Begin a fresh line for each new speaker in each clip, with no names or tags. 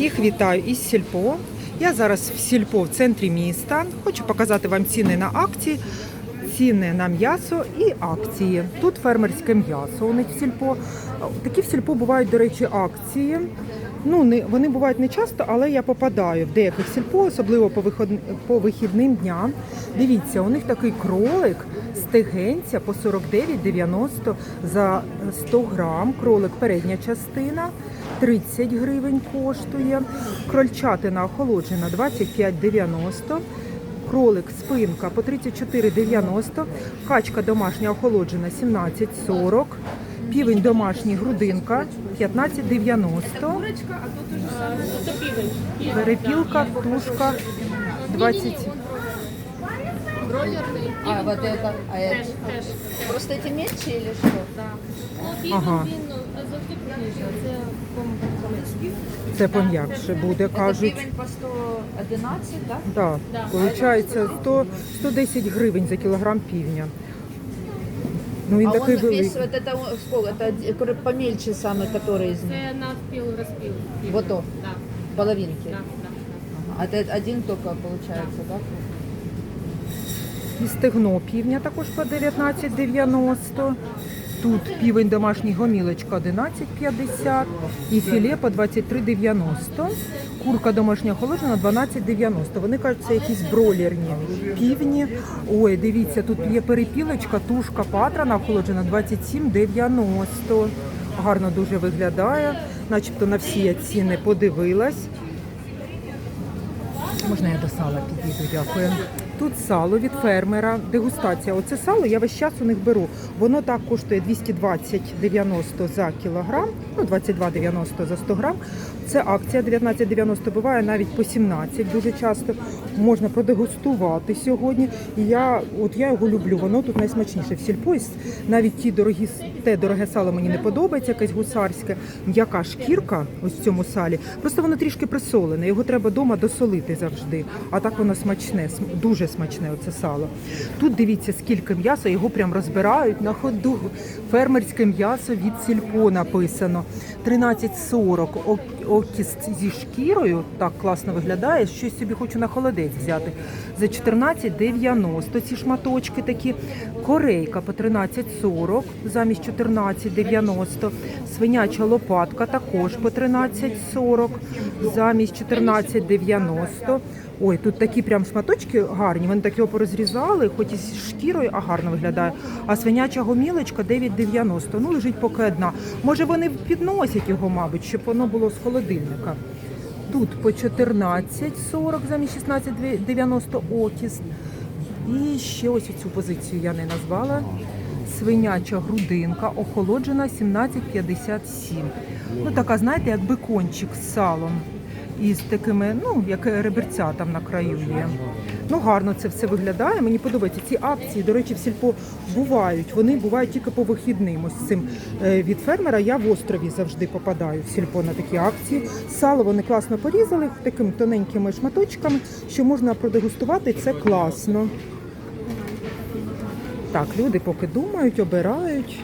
Всіх вітаю із Сільпо. Я зараз в Сільпо в центрі міста. Хочу показати вам ціни на акції, ціни на м'ясо і акції. Тут фермерське м'ясо у них в Сільпо. Такі в Сільпо бувають, до речі, акції. Ну, не, вони бувають не часто, але я попадаю в деяких сільпо, особливо по, виход, по вихідним дням. Дивіться, у них такий кролик стегенця по 49,90 за 100 грам. Кролик передня частина 30 гривень коштує. Крольчатина охолоджена 25,90. Кролик спинка по 34,90. Качка домашня охолоджена 17,40. Півень домашній грудинка 15,90. Перепілка, тушка 20.
Бройлерный.
А, вот это, а
Теж,
это.
теж.
Просто эти меньше или что?
Да. Ну, півень
Ага.
він ну, завжди крупніше, а це пом'якший.
Це пом'якше буде,
Это
кажуть.
пивень по 111, да?
Так,
Да.
виходить 100, 110 гривень за кілограм півня. Ну він
а
такий
он весь,
великий.
вот это он- сколько? Это один- который помельче самый, который из них.
Це навпіл розпіл. півень.
Вот то.
Да,
половинки.
да, да, да.
Ага. А это один только получается, да?
І стегно півня також по 19,90. Тут півень домашній гомілочка 11,50 і філе по 23,90. Курка домашня охолоджена 12,90. Вони кажуть, це якісь бройлерні півні. Ой, дивіться, тут є перепілочка, тушка патрана охолоджена 27,90. Гарно дуже виглядає, начебто на всі я ціни подивилась. Можна я до сала підійду, дякую. Тут сало від фермера, дегустація. Оце сало я весь час у них беру. Воно так коштує 220,90 за кілограм, ну 22,90 за 100 грам. Це акція 19,90 буває навіть по 17 дуже часто. Можна продегустувати сьогодні. І я, от я його люблю, воно тут найсмачніше в сільпо. Навіть ті дорогі, те дороге сало мені не подобається, якесь гусарське. М'яка шкірка ось в цьому салі. Просто воно трішки присолене. Його треба вдома досолити завжди. А так воно смачне, дуже смачне оце сало. Тут дивіться, скільки м'яса, його прям розбирають на ходу. Фермерське м'ясо від сільпо написано. 13,40 ок- окіс зі шкірою. Так класно виглядає. Щось собі хочу на холодець взяти. За 14,90 ці шматочки такі. Корейка по 13,40 замість 14,90. Свиняча лопатка також по 13,40 замість 14,90. Ой, тут такі прям шматочки гарні. Вони так його порозрізали, хоч і з шкірою, а гарно виглядає. А свиняча гомілочка 9,90. Ну, лежить поки одна. Може, вони підносять його, мабуть, щоб воно було з холодильника. Тут по 14,40 замість 16,90 окіс. І ще ось цю позицію я не назвала. Свиняча грудинка, охолоджена 17,57. Ну, така, знаєте, як бекончик з салом. І з такими, ну, як реберця там на краю є. Ну, гарно це все виглядає. Мені подобається. Ці акції, до речі, в сільпо бувають. Вони бувають тільки по вихідним. Ось цим е, від фермера я в острові завжди попадаю в сільпо на такі акції. Сало вони класно порізали такими тоненькими шматочками, що можна продегустувати. Це класно. Так, люди поки думають, обирають.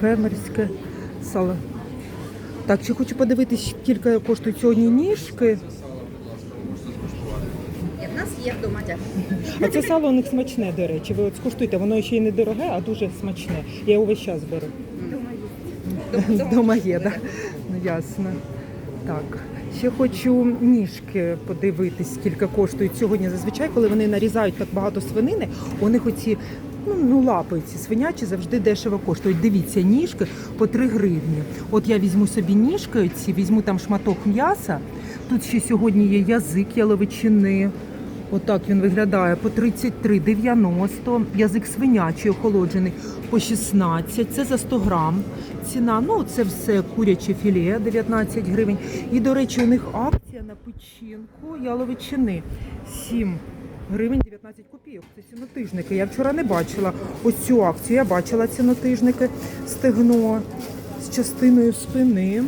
Фермерське сало. Так, ще хочу подивитись, скільки коштують сьогодні ніжки.
У нас є вдома,
А це сало у них смачне, до речі. Ви от скуштуйте, воно ще й не дороге, а дуже смачне. Я його весь час беру. Дома є, так? Ну ясно. Так. Ще хочу ніжки подивитись, скільки коштують сьогодні. Зазвичай, коли вони нарізають так багато свинини, у них оці ну, ну лапи ці свинячі завжди дешево коштують. Дивіться, ніжки по 3 гривні. От я візьму собі ніжки, оці, візьму там шматок м'яса. Тут ще сьогодні є язик яловичини. Отак він виглядає по 33,90. Язик свинячий охолоджений по 16. Це за 100 грам. Ціна, ну це все куряче філе 19 гривень. І, до речі, у них акція на печінку яловичини 7 гривень 19 копійок. Це цінотижники. Я вчора не бачила ось цю акцію. Я бачила цінотижники стегно з частиною спини.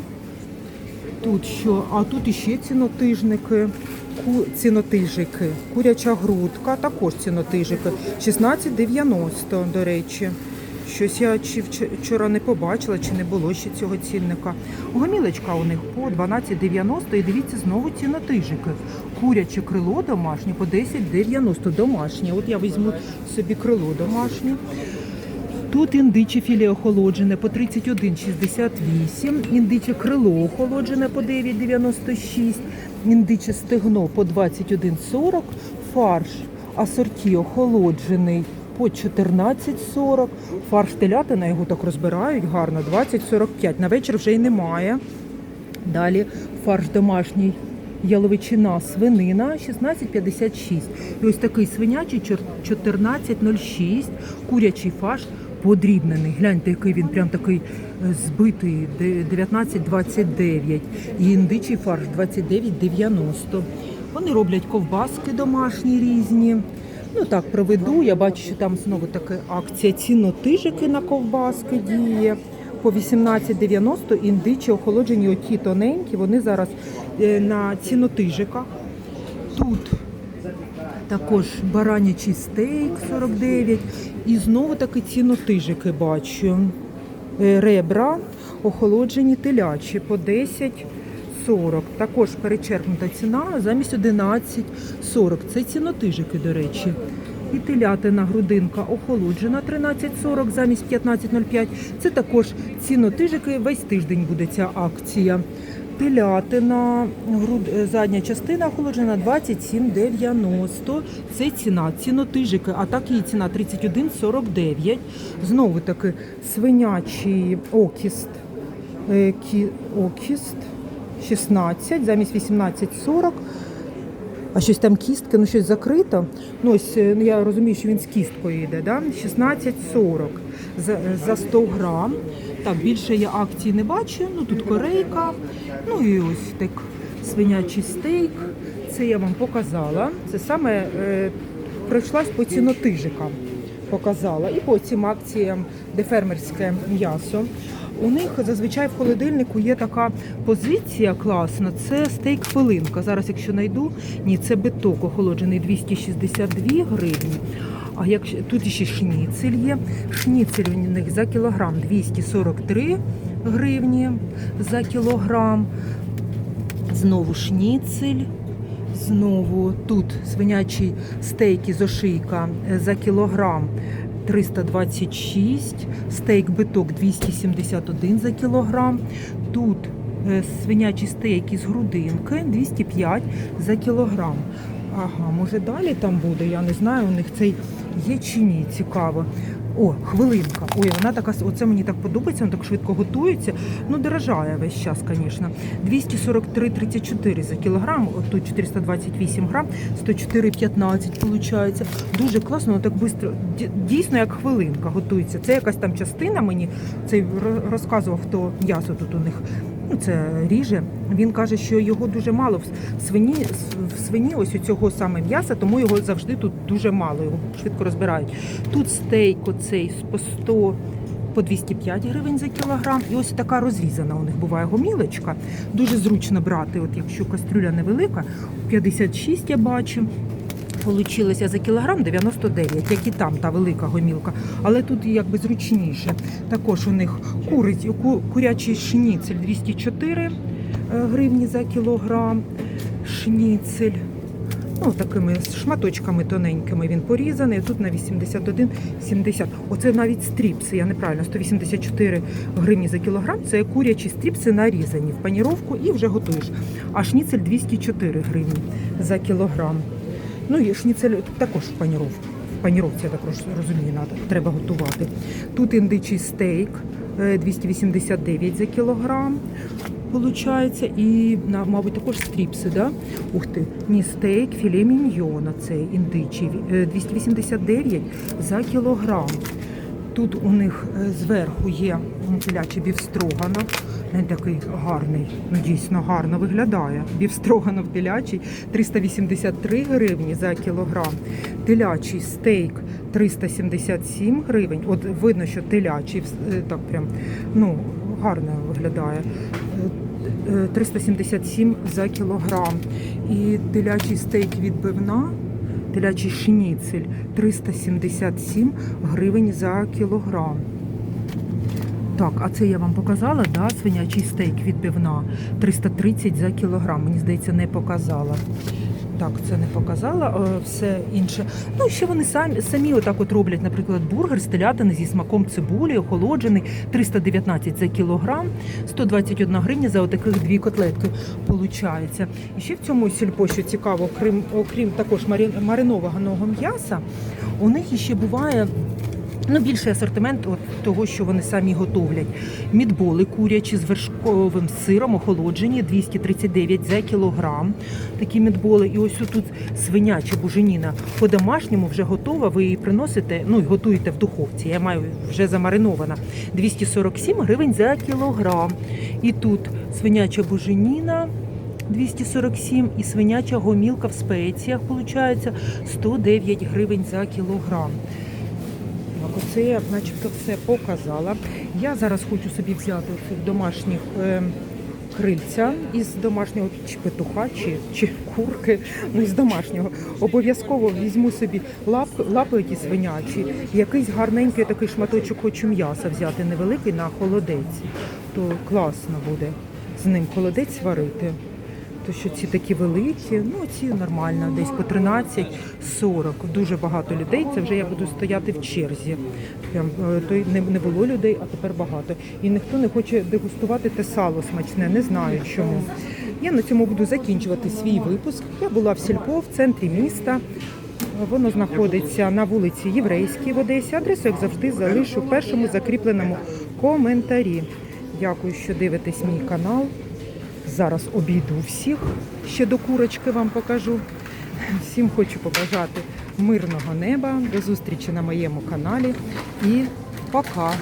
Тут що? А тут іще цінотижники. Ку... Цінотижики. Куряча грудка, також цінотижики. 16,90, до речі. Щось я чи вчора не побачила, чи не було ще цього цінника. Гомілочка у них по 12,90 і дивіться знову ці натижики. Куряче крило домашнє по 10,90 домашнє. От я візьму собі крило домашнє. Тут індиче філе охолоджене по 31,68, індиче крило охолоджене по 9,96, індиче стегно по 21,40, фарш асорті охолоджений по 14,40, фарш телятина, його так розбирають гарно, 20,45. На вечір вже й немає. Далі фарш домашній яловичина свинина 16,56. І ось такий свинячий 14,06. Курячий фарш подрібнений. Гляньте, який він прям такий е, збитий, 19,29. І індичий фарш 29,90. Вони роблять ковбаски домашні різні. Ну так, проведу. Я бачу, що там знову така акція цінотижики на ковбаски діє. По 18,90 індичі охолоджені оті тоненькі, вони зараз е, на цінотижиках. Тут також баранячий стейк 49. І знову таки цінотижики бачу. Е, Ребра охолоджені телячі по 10,40. Також перечеркнута ціна замість 11,40. Це цінотижики, до речі. І телятина грудинка охолоджена 13,40 замість 15,05. Це також цінотижики. Весь тиждень буде ця акція. Телятина, груд, е, задня частина охолоджена 27,90. Це ціна, цінотижики, а так її ціна 31,49. Знову таки свинячий окіст, е, кі- окіст 16 замість 18,40. А щось там кістки, ну щось закрито. Ну ось е, ну, я розумію, що він з кісткою йде, да? 16,40 за, за 100 грам. Так, більше я акцій не бачу. Ну тут корейка, ну і ось так свинячий стейк. Це я вам показала. Це саме е, пройшлась по цінотижикам. Показала. І по цим акціям, де фермерське м'ясо. У них зазвичай в холодильнику є така позиція класна. Це стейк хвилинка. Зараз, якщо знайду, ні, це биток охолоджений 262 гривні. А як тут ще шніцель є. Шніцель у них за кілограм 243 гривні за кілограм. Знову шніцель. Знову тут свинячий стейк із ошийка е, за кілограм 326, стейк биток 271 за кілограм. Тут свинячі стейки з грудинки 205 за кілограм. Ага, може далі там буде, я не знаю, у них цей є чи ні, цікаво. О, хвилинка. Ой, вона така, оце мені так подобається, вона так швидко готується. Ну, дорожає весь час, звісно. 243,34 за кілограм, от тут 428 грам, 104,15 виходить. Дуже класно, воно так швидко, дійсно як хвилинка готується. Це якась там частина мені, ро- розказував, хто м'ясо тут у них це ріже. Він каже, що його дуже мало в свині, в свині ось у цього саме м'яса, тому його завжди тут дуже мало, його швидко розбирають. Тут стейк оцей по 100 по 205 гривень за кілограм. І ось така розрізана у них буває гомілочка. Дуже зручно брати, от якщо кастрюля невелика, 56 я бачу. Получилося за кілограм 99, як і там та велика гомілка. Але тут якби зручніше. Також у них куриць, ку- курячий шніцель 204 е, гривні за кілограм. Шніцель. Ну, такими шматочками тоненькими він порізаний. Тут на 81,70. Оце навіть стріпси, я неправильно, 184 гривні за кілограм. Це курячі стріпси нарізані в паніровку і вже готуєш. А шніцель 204 гривні за кілограм. Ну і шніцель також в паніровку. В паніровці, я так розумію, треба готувати. Тут індичий стейк е, 289 за кілограм. Получається, і мабуть також стріпси, да? Ух ти, ні, стейк, філе міньйона, цей індичий, е, 289 за кілограм. Тут у них е, зверху є телячий бівстроганов. Він такий гарний, ну дійсно гарно виглядає. Бівстроганов телячий 383 гривні за кілограм. Телячий стейк 377 гривень. От видно, що телячий е, так прям ну гарно виглядає. Е, е, 377 за кілограм. І телячий стейк відбивна телячий шніцель 377 гривень за кілограм. Так, а це я вам показала, да, свинячий стейк відбивна 330 за кілограм. Мені здається, не показала. Так, це не показала, все інше. Ну, ще вони самі, самі отак от роблять, наприклад, бургер з телятини зі смаком цибулі, охолоджений, 319 за кілограм, 121 гривня за отаких дві котлетки получається. І ще в цьому сільпо, що цікаво, окрім, окрім також маринованого м'яса, у них іще буває Ну, більший асортимент от того, що вони самі готовлять. Мідболи курячі з вершковим сиром охолоджені 239 за кілограм. Такі мідболи. І ось тут свиняча буженіна по-домашньому вже готова. Ви її приносите, ну і готуєте в духовці. Я маю вже замаринована. 247 гривень за кілограм. І тут свиняча буженіна. 247 і свиняча гомілка в спеціях, виходить, 109 гривень за кілограм. Так, оце я начебто все показала. Я зараз хочу собі взяти оцих домашніх е, крильця із домашнього чи петуха, чи, чи курки, ну із домашнього. Обов'язково візьму собі лап, лапи ті свинячі, якийсь гарненький такий шматочок хочу м'яса взяти, невеликий на холодець. То класно буде з ним холодець варити. То що ці такі великі, ну ці нормально, десь по 13-40. Дуже багато людей. Це вже я буду стояти в черзі. Прям е, то не, не було людей, а тепер багато. І ніхто не хоче дегустувати те сало смачне, не знаю чому. Я на цьому буду закінчувати свій випуск. Я була в Сільпо в центрі міста. Воно знаходиться на вулиці Єврейській в Одесі. Адресу, як завжди, залишу в першому закріпленому коментарі. Дякую, що дивитесь мій канал. Зараз обійду всіх, ще до курочки вам покажу. Всім хочу побажати мирного неба, до зустрічі на моєму каналі і пока!